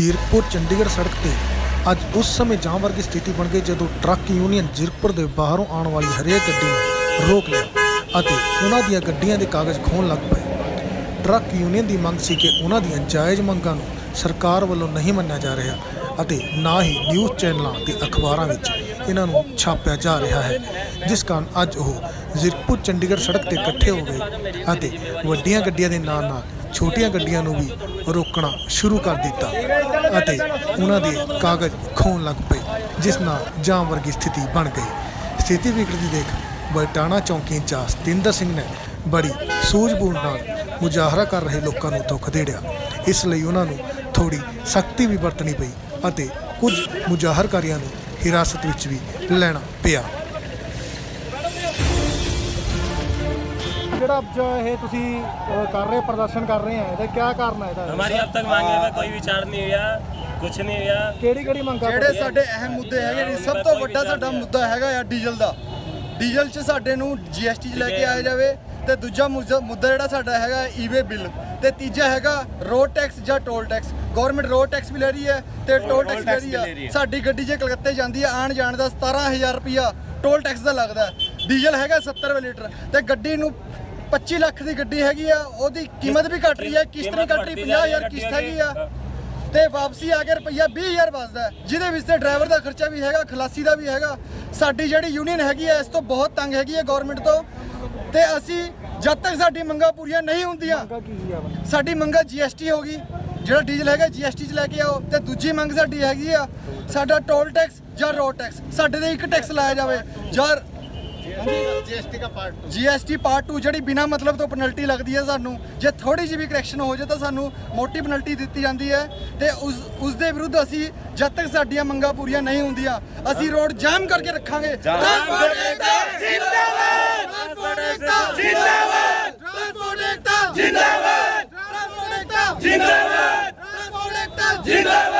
ਜੀਰਪੁਰ ਚੰਡੀਗੜ੍ਹ ਸੜਕ ਤੇ ਅੱਜ ਉਸ ਸਮੇਂ ਜਾਮ ਵਰਗੀ ਸਥਿਤੀ ਬਣ ਗਈ ਜਦੋਂ ਟਰੱਕ ਯੂਨੀਅਨ ਜੀਰਕਪੁਰ ਦੇ ਬਾਹਰੋਂ ਆਉਣ ਵਾਲੀ ਹਰੇਕ ਗੱਡੀ ਨੂੰ ਰੋਕ ਲਿਆ ਅਤੇ ਉਹਨਾਂ ਦੀਆਂ ਗੱਡੀਆਂ ਦੇ ਕਾਗਜ਼ ਖੋਣ ਲੱਗ ਪਏ। ਟਰੱਕ ਯੂਨੀਅਨ ਦੀ ਮੰਗ ਸੀ ਕਿ ਉਹਨਾਂ ਦੀਆਂ ਜਾਇਜ਼ ਮੰਗਾਂ ਨੂੰ ਸਰਕਾਰ ਵੱਲੋਂ ਨਹੀਂ ਮੰਨਿਆ ਜਾ ਰਿਹਾ ਅਤੇ ਨਾ ਹੀ ਨਿਊਜ਼ ਚੈਨਲਾਂ ਤੇ ਅਖਬਾਰਾਂ ਵਿੱਚ ਇਹਨਾਂ ਨੂੰ ਛਾਪਿਆ ਜਾ ਰਿਹਾ ਹੈ, ਜਿਸ ਕਾਰਨ ਅੱਜ ਉਹ ਜ਼ੀਰਕਪੁਰ, ਚੰਡੀਗੜ੍ਹ ਸੜਕ ਤੇ ਇਕੱਠੇ ਹੋ ਗਏ ਅਤੇ ਵੱਡੀਆਂ ਗੱਡੀਆਂ ਦੇ ਨਾਲ ਨਾਲ ਛੋਟੀਆਂ ਗੱਡੀਆਂ ਨੂੰ ਵੀ ਰੋਕਣਾ ਸ਼ੁਰੂ ਕਰ ਦਿੱਤਾ ਅਤੇ ਉਹਨਾਂ ਦੇ ਕਾਗਜ਼ ਖੋਣ ਲੱਗ ਪਏ, ਜਿਸ ਨਾਲ ਜਾਮ ਵਰਗੀ ਸਥਿਤੀ ਬਣ ਗਈ। ਸਥਿਤੀ ਵਿਗੜਦੀ ਦੇਖ ਬਲਟਾਣਾ ਚੌਂਕੀ ਇੰਚਾਰਜ ਸਤਿੰਦਰ ਸਿੰਘ ਨੇ ਬੜੀ ਸੂਝ-ਬੂਝ ਨਾਲ ਮੁਜ਼ਾਹਰਾ ਕਰ ਰਹੇ ਲੋਕਾਂ ਨੂੰ ਦੁੱਖ ਦੇੜਿਆ ਇਸ ਲਈ ਉਹਨਾਂ ਨੂੰ ਥੋੜੀ ਸਖਤੀ ਵੀ ਵਰਤਣੀ ਪਈ ਅਤੇ ਕੁਝ ਮੁਜ਼ਾਹਰਕਾਰੀਆਂ ਨੂੰ ਹਿਰਾਸਤ ਵਿੱਚ ਵੀ ਲੈਣਾ ਪਿਆ ਜਿਹੜਾ ਅੱਜ ਇਹ ਤੁਸੀਂ ਕਰ ਰਹੇ ਪ੍ਰਦਰਸ਼ਨ ਕਰ ਰਹੇ ਆ ਇਹਦਾ ਕੀ ਕਾਰਨ ਹੈ ਇਹਦਾ हमारी अब तक मांगे में कोई विचार नहीं हुआ कुछ नहीं हुआ ਕਿਹੜੀ ਕਿਹੜੀ ਮੰਗਾਂ ਜਿਹੜੇ ਸਾਡੇ ਅਹਿਮ ਮੁੱਦੇ ਹੈਗੇ ਨੇ ਸਭ ਤੋਂ ਵੱਡਾ ਸਾਡਾ ਮੁੱਦਾ ਹੈਗਾ ਆ ਡੀਜ਼ਲ ਦਾ ਡੀਜ਼ਲ 'ਚ ਸਾਡੇ ਨੂੰ ਜੀਐਸਟੀ 'ਚ ਲੈ ਕੇ ਆਇਆ ਜਾਵੇ ਤੇ ਦੂਜਾ ਮੁੱਦਾ ਜਿਹੜਾ ਸਾਡਾ ਹੈਗਾ ਈਵੇ ਬਿੱਲ ਤੇ ਤੀਜਾ ਹੈਗਾ ਰੋਡ ਟੈਕਸ ਜਾਂ toll tax. Government road tax ਵੀ ਲੈ ਰਹੀ ਹੈ ਤੇ ਟੋਲ ਟੈਕਸ ਲੈ ਰਹੀ ਹੈ। ਸਾਡੀ ਗੱਡੀ ਜੇ ਕਲਕੱਤੇ ਜਾਂਦੀ ਹੈ ਆਣ ਜਾਣ ਦਾ 17000 ਰੁਪਿਆ ਟੋਲ ਟੈਕਸ ਦਾ ਲੱਗਦਾ। ਡੀਜ਼ਲ ਹੈਗਾ 70 ਰੁਪਏ ਲੀਟਰ ਤੇ ਗੱਡੀ ਨੂੰ 25 ਲੱਖ ਦੀ ਗੱਡੀ ਹੈਗੀ ਆ ਉਹਦੀ ਕੀਮਤ ਵੀ ਘਟ ਰਹੀ ਹੈ ਕਿਸ਼ਤ ਵੀ ਘਟ ਰਹੀ 50000 ਕਿਸ਼ਤ ਹੈਗੀ ਆ। ਤੇ ਵਾਪਸੀ ਆ ਕੇ ਰੁਪਈਆ 20000 ਬਚਦਾ ਜਿਹਦੇ ਵਿੱਚ ਤੇ ਡਰਾਈਵਰ ਦਾ ਖਰਚਾ ਵੀ ਹੈਗਾ ਖਲਾਸੀ ਦਾ ਵੀ ਹੈਗਾ। ਸਾਡੀ ਜਿਹੜੀ ਯੂਨੀਅਨ ਹੈਗੀ ਹੈ ਇਸ ਤੋਂ ਬਹੁਤ ਤੰਗ ਹੈਗੀ ਹੈ ਗਵਰਨਮੈਂਟ ਤੋਂ। ਤੇ ਅਸੀਂ ਜਦ ਤੱਕ ਸਾਡੀ ਮੰਗਾਂ ਪੂਰੀਆਂ ਨਹੀਂ ਹੁੰਦੀਆਂ ਸਾਡੀ ਮੰਗਾਂ ਜੀਐਸਟੀ ਹੋ ਗਈ। ਜਿਹੜਾ ਡੀਜ਼ਲ ਹੈਗਾ ਜੀਐਸਟੀ 'ਚ ਲੈ ਕੇ ਆਓ। ਤੇ ਦੂਜੀ ਮੰਗ ਸਾਡੀ ਹੈਗੀ ਆ ਸਾਡਾ ਟੋਲ ਟੈਕਸ ਜਾਂ ਰੋਡ ਟੈਕਸ ਸਾਡੇ ਤੇ ਇੱਕ ਟੈਕਸ ਲਾਇਆ ਜਾਵੇ। ਜਾਂ ਜੀਐਸਟੀ ਪਾਰਟ 2 ਜਿਹੜੀ ਬਿਨਾ ਮਤਲਬ ਤੋਂ ਪੈਨਲਟੀ ਲੱਗਦੀ ਹੈ ਸਾਨੂੰ ਜੇ ਥੋੜੀ ਜਿਹੀ ਵੀ ਕਰੈਕਸ਼ਨ ਹੋ ਜਾਏ ਤਾਂ ਸਾਨੂੰ ਮੋਟੀ ਪੈਨਲਟੀ ਦਿੱਤੀ ਜਾਂਦੀ ਹੈ। ਤੇ ਉਸ ਉਸ ਦੇ ਵਿਰੁੱਧ ਅਸੀਂ ਜਦ ਤੱਕ ਸਾਡੀਆਂ ਮੰਗਾਂ ਪੂਰੀਆਂ ਨਹੀਂ ਹੁੰਦੀਆਂ ਅਸੀਂ ਰੋਡ ਜਾਮ ਕਰਕੇ ਰੱਖਾਂਗੇ। ਟਰਾਂਸਪੋਰਟ ਏਕਤਾ ਜਿੰਦਾਬਾਦ ਟਰਾਂਸਪੋਰਟ ਏਕਤਾ ਜਿੰਦਾਬਾਦ ਟਰਾਂਸਪੋਰਟ ਏਕਤਾ ਜਿੰਦਾਬਾਦ ਟਰਾਂਸਪੋਰਟ ਏਕਤਾ